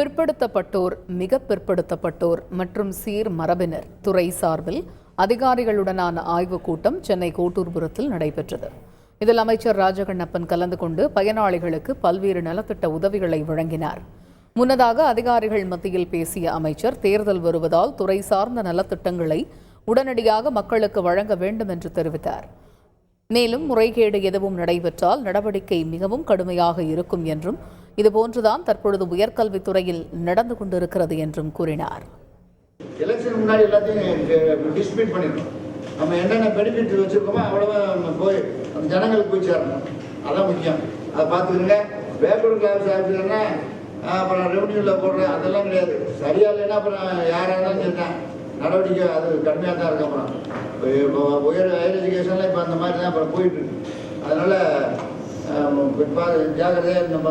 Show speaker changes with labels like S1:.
S1: பிற்படுத்தப்பட்டோர் மிக பிற்படுத்தப்பட்டோர் மற்றும் சீர் மரபினர் துறை சார்பில் அதிகாரிகளுடனான ஆய்வுக் கூட்டம் சென்னை கோட்டூர்புரத்தில் நடைபெற்றது. இதில் அமைச்சர் ராஜகண்ணப்பன் கலந்து கொண்டு பயனாளிகளுக்கு பல்வேறு நலத்திட்ட உதவிகளை வழங்கினார். முன்னதாக அதிகாரிகள் மத்தியில் பேசிய அமைச்சர் தேர்தல் வருவதால் துறை சார்ந்த நலத்திட்டங்களை உடனடியாக மக்களுக்கு வழங்க வேண்டும் என்று தெரிவித்தார். மேலும் முறைகேடு எதுவும் நடைபெற்றால் நடவடிக்கை மிகவும் கடுமையாக இருக்கும் என்றும் இதுபோன்றுதான் தற்பொழுது உயர்கல்வித்துறையில் நடந்து கொண்டிருக்கிறது என்றும் கூறினார்.
S2: எலெக்ஷன் முன்னாடி எல்லாத்தையும் டிஸ்ட்ரிபியூட் பண்ணிடணும் நம்ம என்னென்ன பெனிஃபிட் வச்சுருக்கோமோ அவ்வளோ போய் அந்த ஜனங்களுக்கு போய் சேரணும். அதான் முக்கியம். அதை பார்த்துக்கோங்க. பேக்வர்ட் கிளாஸ் ஆஃபீஸர்னா அப்புறம் ரெவன்யூவில் போடுறேன். அதெல்லாம் கிடையாது. சரியாக இல்லைன்னா அப்புறம் யாராக இருந்தாலும் சரிதான் நடவடிக்கை அது கடுமையாக தான் இருக்கு அப்புறம். இப்போ உயர் ஹையர் எஜுகேஷனில் இப்போ அந்த மாதிரி தான் அப்புறம் போயிட்டு இருக்கு. அதனால் ஜாக்கிரதையாக நம்ம